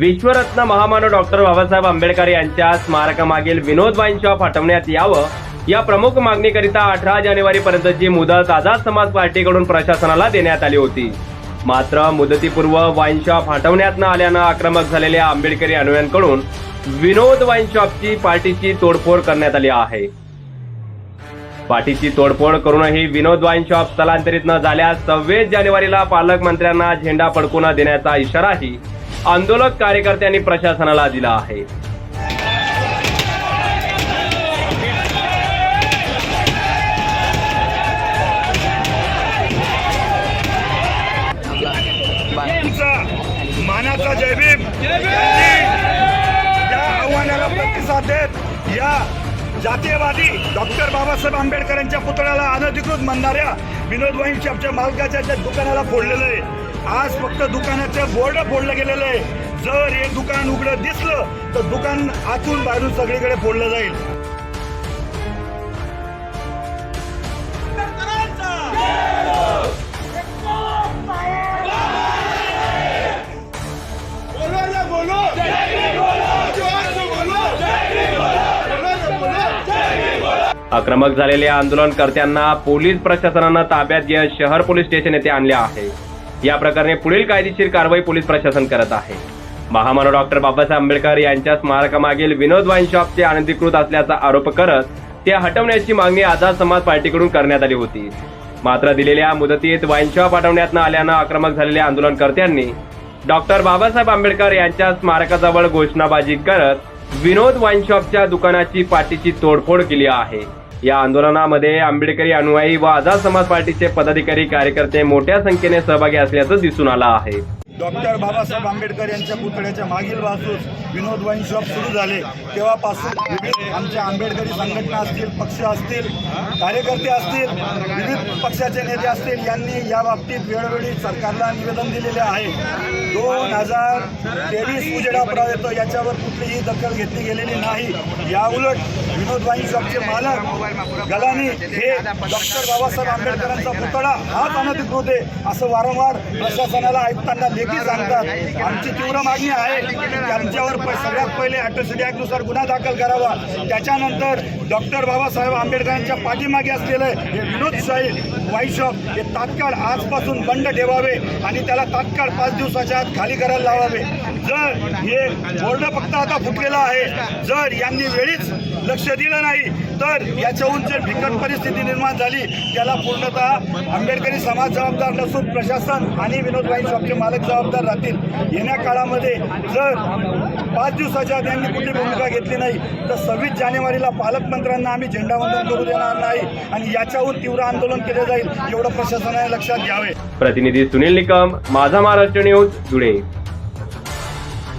विश्वरत्न महामानव डॉक्टर बाबासाहेब आंबेडकर यांच्या स्मारकामागील विनोद wine shop हटवण्यात यावं या प्रमुख मागणीकरिता अठरा जानेवारी पर्यंतची मुदत आझाद समाज पार्टीकडून प्रशासनाला देण्यात आली होती. मात्र मुदतीपूर्व वाईन शॉप हटवण्यात न आल्यानं आक्रमक झालेल्या आंबेडकरी अनुयांकडून विनोद वाईन शॉपची पार्टीची तोडफोड करण्यात आली आहे. पाठीची तोडफोड करूनही विनोद वाईन शॉप स्थलांतरित न झाल्यास सव्वीस जानेवारीला पालकमंत्र्यांना झेंडा फडकून देण्याचा इशाराही आंदोलक कार्यकर्त्यांनी प्रशासनाला दिला आहे. मानाचा जयभीम या आव्हानाला प्रतिसाद देत या जातीयवादी डॉक्टर बाबासाहेब आंबेडकरांच्या पुतळ्याला अनधिकृत म्हणणाऱ्या विनोद वाईन शॉपच्या मालकाच्या दुकानाला फोडलेलं आहे आज फक्त दुकानाचं बोर्ड फोडलं गेलेलं आहे. जर हे दुकान उघडं दिसलं तर दुकान आतून बाहेरून सगळीकडे फोडलं जाईल. आक्रमक झालेल्या आंदोलनकर्त्यांना पोलीस प्रशासनानं ताब्यात घेत शहर पोलीस स्टेशन येथे आणले आहे. या प्रकरणी पुढील कायदेशीर कारवाई पोलीस प्रशासन करत आहे. महामानव डॉक्टर बाबासाहेब आंबेडकर यांच्या स्मारकामागील विनोद वाईन शॉपचे अनधिकृत असल्याचा आरोप करत ते हटवण्याची मागणी आझाद समाज पार्टीकडून करण्यात आली होती. मात्र दिलेल्या मुदतीत वाईन शॉप हटवण्यात न आल्यानं आक्रमक झालेल्या आंदोलनकर्त्यांनी डॉक्टर बाबासाहेब आंबेडकर यांच्या स्मारकाजवळ घोषणाबाजी करत विनोद वाईन शॉपच्या दुकानाची पाठीची तोडफोड केली आहे. या आंदोलनामध्ये आंबेडकरी अनुयायी व आझाद समाज पार्टीचे पदाधिकारी कार्यकर्ते मोठ्या संख्येने सहभागी असल्याचं दिसून आलं आहे. डॉक्टर बाबासाहेब आंबेडकर यांच्या पुतळ्याच्या मागील बाजूस विनोद वाईन शॉप सुरू झाले. तेव्हापासून विविध आमच्या आंबेडकरी संघटना असतील पक्ष असतील कार्यकर्ते असतील विविध पक्षाचे नेते असतील यांनी या बाबतीत वेळोवेळी सरकारला निवेदन दिलेले आहे. दोन हजार तेवीस उजेडापुरा येतो. याच्यावर कुठलीही दखल घेतली गेलेली नाही. याउलट विनोद वाईन शॉपचे मालक गलानी हे डॉक्टर बाबासाहेब आंबेडकरांचा पुतळा हाच अनधिकृत आहे असं वारंवार प्रशासनाला आयुक्तांना देखील सांगतात आमची तीव्र मागणी आहे की आमच्यावर सगळ्यात पहिले अॅट्रॉसिटी ॲक्टनुसार गुन्हा दाखल करावा. त्याच्यानंतर डॉक्टर बाबासाहेब आंबेडकरांच्या पाठीमागे असलेलं हे विनोदशाही वाईन शॉप हे तात्काळ आजपासून बंद ठेवावे आणि त्याला तात्काळ पाच दिवसाच्या आत खाली करायला लावावे. जर हे बोर्ड फक्त आता फुटलेलं आहे जर यांनी वेळीच लक्ष दिलं नाही तर याच्याहून जर बिकट परिस्थिती निर्माण झाली त्याला पूर्णतः आंबेडकरी समाज जबाबदार नसून प्रशासन आणि विनोद वाईन शॉपचे मालक जबाबदार राहतील. येण्या काळामध्ये जर पाच दिवसाच्या आधी यांनी कुठली भूमिका घेतली नाही तर सव्वीस जानेवारीला पालकमंत्र्यांना आम्ही झेंडावंदन करू देणार नाही आणि याच्याहून तीव्र आंदोलन केलं जाईल एवढं प्रशासनाने लक्षात घ्यावे. प्रतिनिधी सुनील निकम माझा महाराष्ट्र न्यूज धुळे.